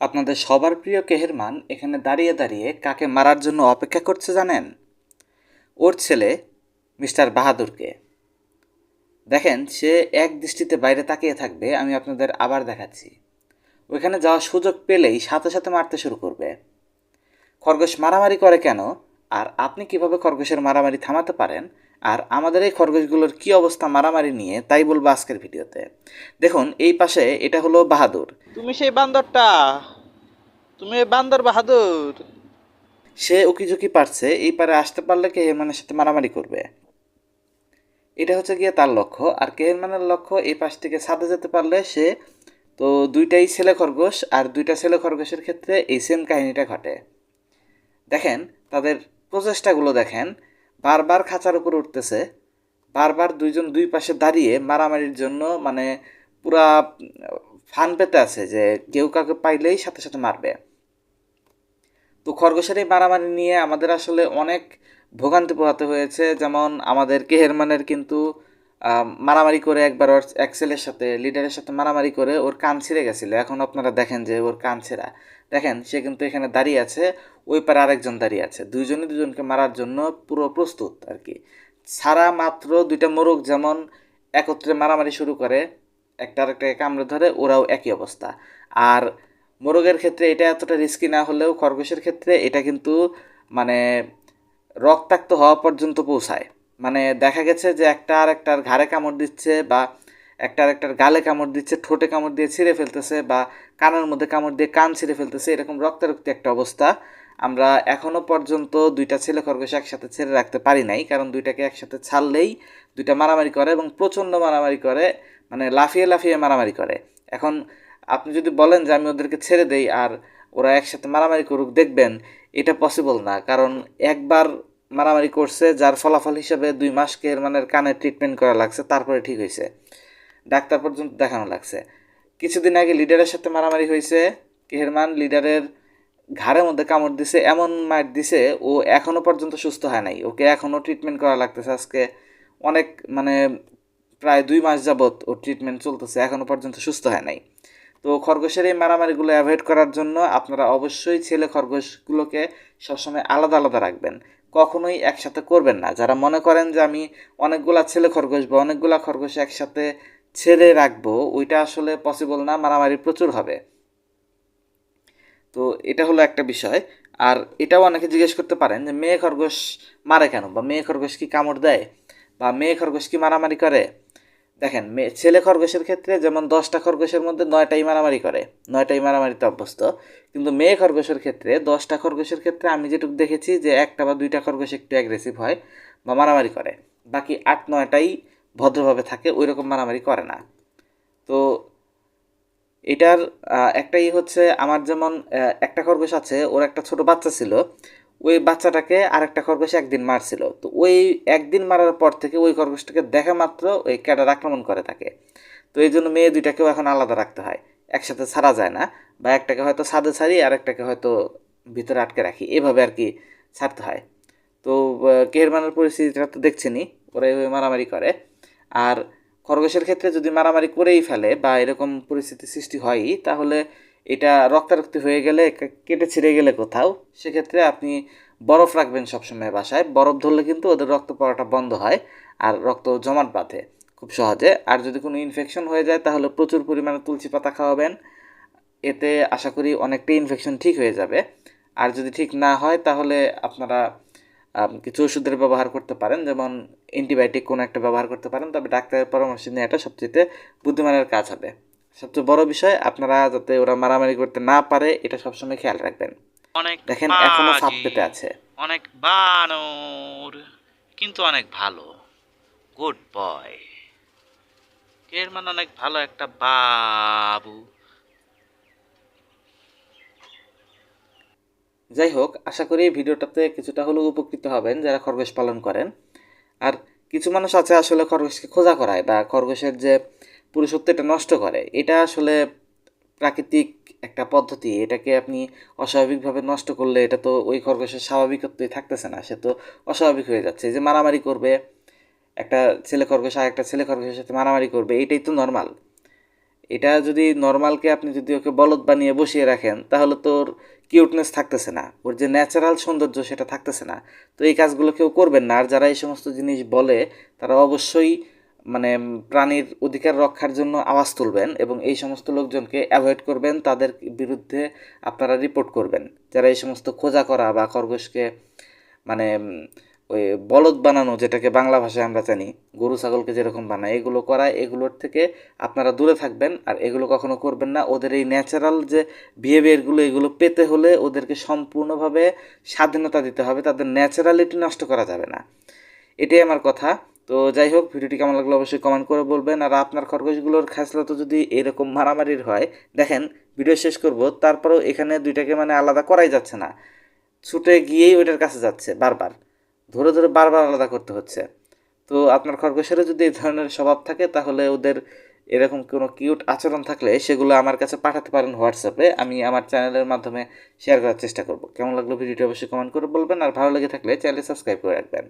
আপনাদের সবার প্রিয় কেহেরমান এখানে দাঁড়িয়ে দাঁড়িয়ে কাকে মারার জন্য অপেক্ষা করছে জানেন? ওর ছেলে মিস্টার বাহাদুরকে। দেখেন, সে এক দৃষ্টিতে বাইরে তাকিয়ে থাকবে, আমি আপনাদের আবার দেখাচ্ছি। ওইখানে যাওয়ার সুযোগ পেলেই সাথে সাথে মারতে শুরু করবে। খরগোশ মারামারি করে কেন? আর আপনি কীভাবে খরগোশের মারামারি থামাতে পারেন? আর আমাদের এই খরগোশগুলোর কি অবস্থা মারামারি নিয়ে তাই বলব আজকের ভিডিওতে। দেখুন এই পাশে এটা হলো বাহাদুর। তুমি সেই বান্দরটা? তুমি বান্দর বাহাদুর? সে উকিঝুঁকি পারছে এই পারে আসতে পারলে কেহেরমানের সাথে মারামারি করবে? এটা হচ্ছে গিয়ে তার লক্ষ্য আর কেহেরমানের লক্ষ্য এই পাশ থেকে ছাদে যেতে পারলে সে তো দুইটাই ছেলে খরগোশ আর দুইটা ছেলে খরগোশের ক্ষেত্রে এই সেম কাহিনীটা ঘটে। দেখেন তাদের প্রচেষ্টাগুলো দেখেন, বারবার খাঁচার উপর উঠতেছে, বারবার দুইজন দুই পাশে দাঁড়িয়ে মারামারির জন্য মানে পুরা ফান পেতে আছে যে কেউ কাউকে পাইলেই সাথে সাথে মারবে। তো খরগোশের এই মারামারি নিয়ে আমাদের আসলে অনেক ভোগান্তি পোহাতে হয়েছে। যেমন আমাদের কেহেরমানের কিন্তু মারামারি করে একবার ওর এক্সেলের সাথে লিডারের সাথে মারামারি করে ওর কান ছিঁড়ে গেছিল। এখন আপনারা দেখেন যে ওর কান ছেঁড়া। দেখেন, সে কিন্তু এখানে দাঁড়িয়ে আছে, ওই পারে আরেকজন দাঁড়িয়ে আছে। দুইজনই দুজনকে মারার জন্য পুরো প্রস্তুত আর কি। ছাড়া মাত্র দুইটা মোরগ যেমন একত্রে মারামারি শুরু করে, একটা আরেকটাকে কামড়ে ধরে, ওরাও একই অবস্থা। আর মোরগের ক্ষেত্রে এটা এতটা রিস্কি না হলেও খরগোশের ক্ষেত্রে এটা কিন্তু মানে রক্তাক্ত হওয়া পর্যন্ত পৌঁছায়। মানে দেখা গেছে যে একটা আর একটার ঘাড়ে কামড় দিচ্ছে বা একটা আর একটার গালে কামড় দিচ্ছে, ঠোঁটে কামড় দিয়ে ছিঁড়ে ফেলতেছে বা কানের মধ্যে কামড় দিয়ে কান ছিঁড়ে ফেলতেছে, এরকম রক্তারক্তি একটা অবস্থা। আমরা এখনও পর্যন্ত দুইটা ছেলে খরগোশ একসাথে ছেড়ে রাখতে পারি নাই, কারণ দুইটাকে একসাথে ছাড়লেই দুইটা মারামারি করে এবং প্রচণ্ড মারামারি করে মানে লাফিয়ে লাফিয়ে মারামারি করে। এখন আপনি যদি বলেন যে আমি ওদেরকে ছেড়ে দেই আর ওরা একসাথে মারামারি করুক, দেখবেন এটা পসিবল না, কারণ একবার মারামারি করছে, যার ফলাফল হিসেবে দুই মাস কেরমানের কানে ট্রিটমেন্ট করা লাগছে, তারপরে ঠিক হয়েছে ডাক্তার পর্যন্ত দেখানো লাগছে। কিছুদিন আগে লিডারের সাথে মারামারি হয়েছে কেহরমান লিডারের ঘাড়ের মধ্যে কামড় দিছে, এমন মার দিছে, ও এখনও পর্যন্ত সুস্থ হয় নাই। ওকে এখনও ট্রিটমেন্ট করা লাগতেছে। আজকে অনেক মানে প্রায় দুই মাস যাবৎ ও ট্রিটমেন্ট চলতেছে এখনও পর্যন্ত সুস্থ হয় নাই। তো খরগোশের এই মারামারিগুলো অ্যাভয়েড করার জন্য আপনারা অবশ্যই ছেলে খরগোশগুলোকে সবসময় আলাদা আলাদা রাখবেন। কখনোই একসাথে করবেন না। যারা মনে করেন যে আমি অনেকগুলা ছেলে খরগোশ বা অনেকগুলা খরগোশ একসাথে ছেড়ে রাখব, ওইটা আসলে পসিবল না, মারামারি প্রচুর হবে। তো এটা হলো একটা বিষয়। আর এটাও অনেকে জিজ্ঞেস করতে পারেন যে, মেয়ে খরগোশ মারে কেন? বা মেয়ে খরগোশ কি কামড় দেয়? বা মেয়ে খরগোশ কি মারামারি করে? দেখেন ছেলে খরগোশের ক্ষেত্রে যেমন দশটা খরগোশের মধ্যে নয়টাই মারামারি করে, নয়টাই মারামারিতে অভ্যস্ত, কিন্তু মেয়ে খরগোশের ক্ষেত্রে দশটা খরগোশের ক্ষেত্রে আমি যেটুকু দেখেছি যে একটা বা দুইটা খরগোশ একটু অ্যাগ্রেসিভ হয় বা মারামারি করে। বাকি আট, নয়টাই ভদ্রভাবে থাকে ওই রকম মারামারি করে না। তো এটার একটাই হচ্ছে আমার যেমন একটা খরগোশ আছে, ওর একটা ছোট বাচ্চা ছিল ওই বাচ্চাটাকে আরেকটা খরগোশ একদিন মারছিল। তো ওই একদিন মারার পর থেকে ওই খরগোশটাকে দেখা মাত্র ওই ক্যাডার আক্রমণ করে থাকে তো এই জন্য মেয়ে দুইটাকেও এখন আলাদা রাখতে হয়। একসাথে ছাড়া যায় না। বা একটাকে হয়তো ছাদে ছাড়ি আর একটাকে হয়তো ভিতরে আটকে রাখি। এভাবে আর কি ছাড়তে হয়। তো কেহরমানের পরিস্থিতিটা তো দেখছেনই। ওরা এভাবে মারামারি করে। আর খরগোশের ক্ষেত্রে যদি মারামারি করেই ফেলে বা এরকম পরিস্থিতি সৃষ্টি হয়ই, তাহলে এটা রক্তারক্তি হয়ে গেলে কেটে ছিঁড়ে গেলে কোথাও, সেক্ষেত্রে আপনি বরফ রাখবেন সবসময় বাসায়। বরফ ধরলে কিন্তু ওদের রক্ত পড়াটা বন্ধ হয় আর রক্ত জমাট বাঁধে খুব সহজে। আর যদি কোনো ইনফেকশন হয়ে যায়, তাহলে প্রচুর পরিমাণে তুলসী পাতা খাওয়াবেন। এতে আশা করি অনেকটাই ইনফেকশন ঠিক হয়ে যাবে। আর যদি ঠিক না হয়, তাহলে আপনারা কিছু ওষুধের ব্যবহার করতে পারেন। যেমন অ্যান্টিবায়োটিক কোনো একটা ব্যবহার করতে পারেন। তবে ডাক্তারের পরামর্শ নিয়ে এটা সবচেয়ে বুদ্ধিমানের কাজ হবে। সবচেয়ে বড় বিষয় আপনারা যাতে ওরা মারামারি করতে না পারে এটা সবসময় খেয়াল রাখবেন। অনেক দেখেন এখনও সাপ পেতে আছে। অনেক বানর কিন্তু অনেক ভালো। গুড বয় এর মানে অনেক ভালো একটা বাবু। যাই হোক আশা করি ভিডিওটাতে কিছুটা হলেও উপকৃত হবেন যারা খরগোশ পালন করেন। আর কিছু মানুষ আছে আসলে খরগোশকে খোঁজা করায় বা খরগোশের যে পুরুষত্ব এটা নষ্ট করে। এটা আসলে প্রাকৃতিক একটা পদ্ধতি। এটাকে আপনি অস্বাভাবিকভাবে নষ্ট করলে এটা তো ওই খরগোশের স্বাভাবিকত্বই থাকতেছে না, সে তো অস্বাভাবিক হয়ে যাচ্ছে। যে মারামারি করবে, একটা ছেলে খরগোশ আর একটা ছেলে খরগোশের সাথে মারামারি করবে, এটাই তো নর্মাল এটা যদি নর্মালকে আপনি যদি ওকে বলদ বানিয়ে বসিয়ে রাখেন, তাহলে তোর কিউটনেস থাকতেছে না, ওর যে ন্যাচারাল সৌন্দর্য সেটা থাকতেছে না। তো এই কাজগুলো কেউ করবেন না। আর যারা এই সমস্ত জিনিস বলে, তারা অবশ্যই মানে প্রাণীর অধিকার রক্ষার জন্য আওয়াজ তুলবেন এবং এই সমস্ত লোকজনকে অ্যাভয়েড করবেন, তাদের বিরুদ্ধে আপনারা রিপোর্ট করবেন। যারা এই সমস্ত খোঁজা করা বা খরগোশকে মানে ওই বলদ বানানো, যেটাকে বাংলা ভাষায় আমরা জানি, গরু, ছাগলকে যেরকম বানায়, এগুলো করা, এগুলোর থেকে আপনারা দূরে থাকবেন। আর এগুলো কখনো করবেন না। ওদের এই ন্যাচারাল যে বিহেভিয়ারগুলো, এগুলো পেতে হলে ওদেরকে সম্পূর্ণভাবে স্বাধীনতা দিতে হবে। তাদের ন্যাচারালিটি নষ্ট করা যাবে না। এটাই আমার কথা। তো যাই হোক ভিডিওটি কেমন লাগল অবশ্যই কমেন্ট করে বলবেন। আর আপনার খরগোশগুলোর খাসলত যদি এরকম মারামারির হয়, দেখেন ভিডিও শেষ করব, তারপরেও এখানে দুইটাকে মানে আলাদা করাই যাচ্ছে না। ছুটে গিয়েই ওইটার কাছে যাচ্ছে বারবার। ধরে ধরে বারবার আলাদা করতে হচ্ছে। তো আপনার খরগোশেরও যদি এই ধরনের স্বভাব থাকে, তাহলে ওদের এরকম কোনো কিউট আচরণ থাকলে সেগুলো আমার কাছে পাঠাতে পারেন হোয়াটসঅ্যাপে। আমি আমার চ্যানেলের মাধ্যমে শেয়ার করার চেষ্টা করব। কেমন লাগল ভিডিওটি অবশ্যই কমেন্ট করে বলবেন। আর ভালো লেগে থাকলে চ্যানেল সাবস্ক্রাইব করে রাখবেন।